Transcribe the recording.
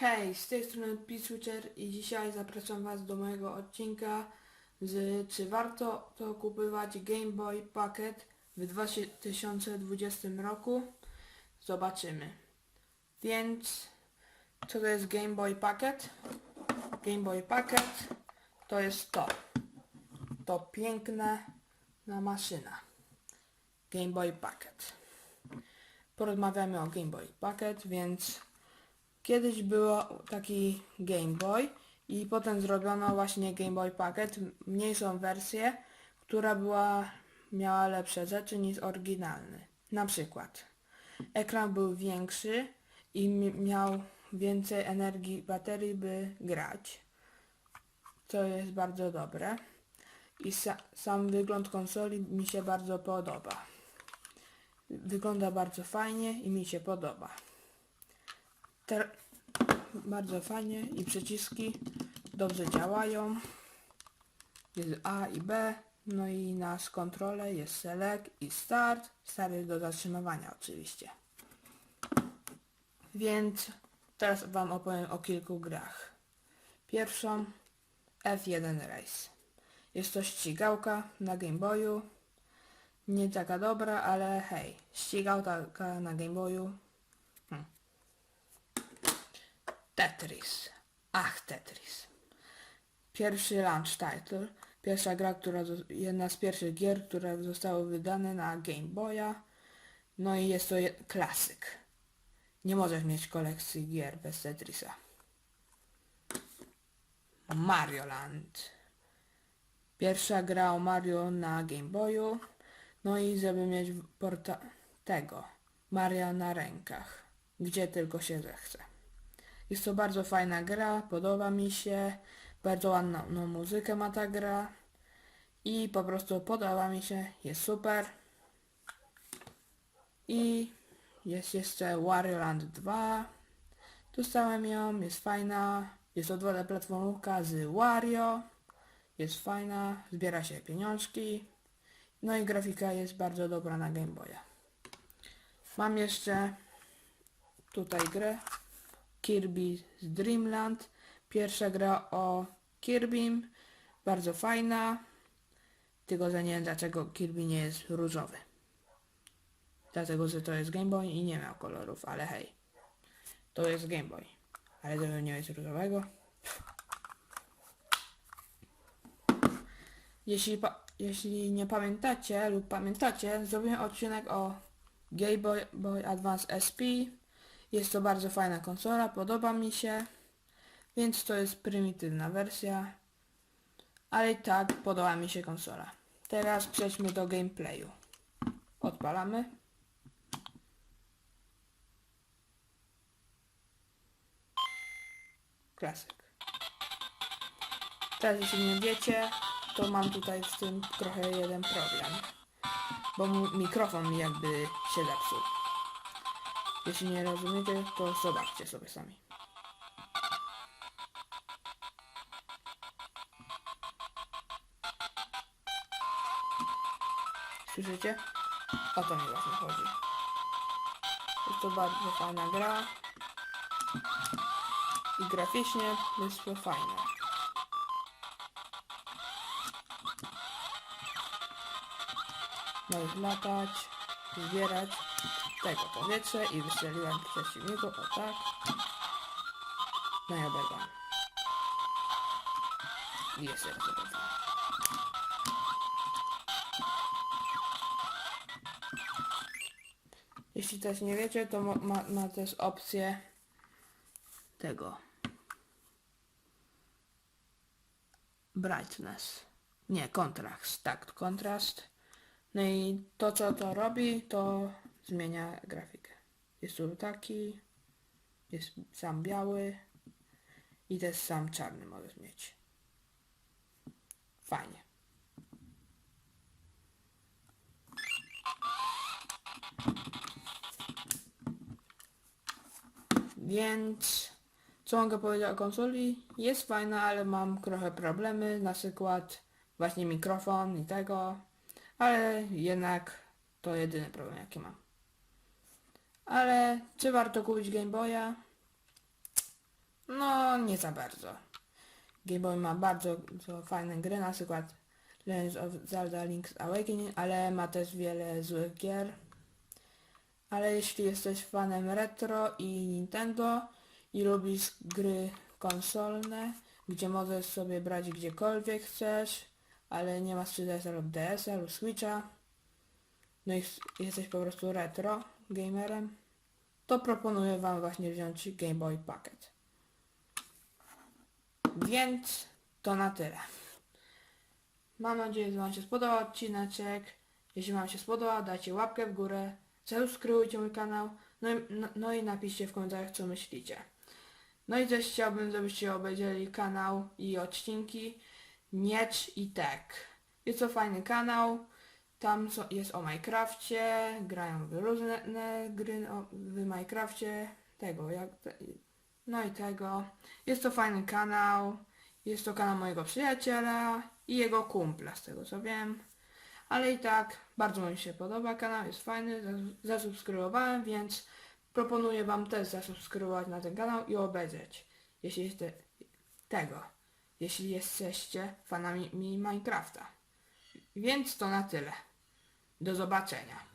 Hej, z tej strony P-Switcher i dzisiaj zapraszam Was do mojego odcinka z czy warto to kupować Game Boy Pocket w 2020 roku. Zobaczymy. Więc co to jest Game Boy Pocket? Game Boy Pocket to jest to. To piękna na maszyna. Game Boy Pocket. Porozmawiamy o Game Boy Pocket, więc Kiedyś było taki Game Boy i potem zrobiono właśnie Game Boy Pocket, mniejszą wersję, która była, miała lepsze rzeczy niż oryginalny. Na przykład ekran był większy i mi- miał więcej energii baterii, by grać. Co jest bardzo dobre. I sa- sam wygląd konsoli mi się bardzo podoba. Wygląda bardzo fajnie i mi się podoba. Bardzo fajnie i przyciski dobrze działają. Jest A i B, no i na kontrolę jest select i start. Start jest do zatrzymywania oczywiście. Więc teraz Wam opowiem o kilku grach. Pierwszą F1 Race. Jest to ścigałka na Game Boyu. Nie taka dobra, ale hej, ścigałka na Game Boyu Tetris. Ach, Tetris. Pierwszy launch title. Pierwsza gra, która jedna z pierwszych gier, które zostały wydane na Game Boya. No i jest to klasyk. Nie możesz mieć kolekcji gier bez Tetrisa. Mario Land. Pierwsza gra o Mario na Game Boyu. No i żeby mieć porta tego Mario na rękach, gdzie tylko się zechce. Jest to bardzo fajna gra, podoba mi się, bardzo ładną muzykę ma ta gra i po prostu podoba mi się, jest super. I jest jeszcze Wario Land 2, dostałem ją, jest fajna, jest 2D platformówka z Wario, jest fajna, zbiera się pieniążki, no i grafika jest bardzo dobra na Game Boya. Mam jeszcze tutaj grę Kirby's Dreamland. Pierwsza gra o Kirbym. Bardzo fajna. Tylko że nie wiem dlaczego Kirby nie jest różowy. Dlatego, że to jest Game Boy i nie miał kolorów, ale hej. To jest Game Boy. Ale żeby nie jest różowego. Jeśli, jeśli nie pamiętacie lub pamiętacie, zrobiłem odcinek o Game Boy, Boy Advance SP. Jest to bardzo fajna konsola, podoba mi się, więc to jest prymitywna wersja, ale i tak podoba mi się konsola. Teraz przejdźmy do gameplayu. Odpalamy. Klasyk. Teraz jeśli nie wiecie, to mam tutaj z tym trochę jeden problem, bo mikrofon mi jakby się zepsuł. Jeśli nie rozumiecie, to zobaczcie sobie sami. Słyszycie? O to mi właśnie chodzi. Jest to bardzo fajna gra. I graficznie jest to fajne. Możesz latać, zbierać tego powietrze i wystrzeliłem przeciwniku, o tak. No i oberwam. I jeszcze raz oberwam. Jeśli też nie wiecie, to ma, ma też opcję tego. Brightness. Nie, kontrast. Tak, kontrast. No i to co to robi, to zmienia grafikę. Jest tu taki, jest sam biały i też sam czarny możesz mieć. Fajnie. Więc co mogę powiedzieć o konsoli? Jest fajna, ale mam trochę problemy, na przykład właśnie mikrofon i tego, ale jednak to jedyny problem jaki mam. Ale czy warto kupić Game Boya? No, nie za bardzo. Game Boy ma bardzo to fajne gry, na przykład Legends of Zelda Link's Awakening, ale ma też wiele złych gier. Ale jeśli jesteś fanem retro i Nintendo i lubisz gry konsolne, gdzie możesz sobie brać gdziekolwiek chcesz, ale nie masz 3DS lub DS lub Switcha, no i jesteś po prostu retro gamerem, to proponuję Wam właśnie wziąć Game Boy Pocket. Więc to na tyle. Mam nadzieję, że Wam się spodobał odcineczek. Jeśli Wam się spodobał, dajcie łapkę w górę, subskrybujcie mój kanał, no i, no, no i napiszcie w komentarzach, co myślicie. No i też chciałbym, żebyście obejrzeli kanał i odcinki Miecz i Tek. Jest to fajny kanał, tam so, jest o Minecrafcie, grają w różne ne, gry o, w Minecrafcie, tego, jak, no i tego. Jest to fajny kanał, jest to kanał mojego przyjaciela i jego kumpla, z tego co wiem. Ale i tak, bardzo mi się podoba kanał, jest fajny, zas- zasubskrybowałem, więc proponuję Wam też zasubskrybować na ten kanał i obejrzeć, jeśli jeste, tego, jeśli jesteście fanami mi Minecrafta. Więc to na tyle. Do zobaczenia.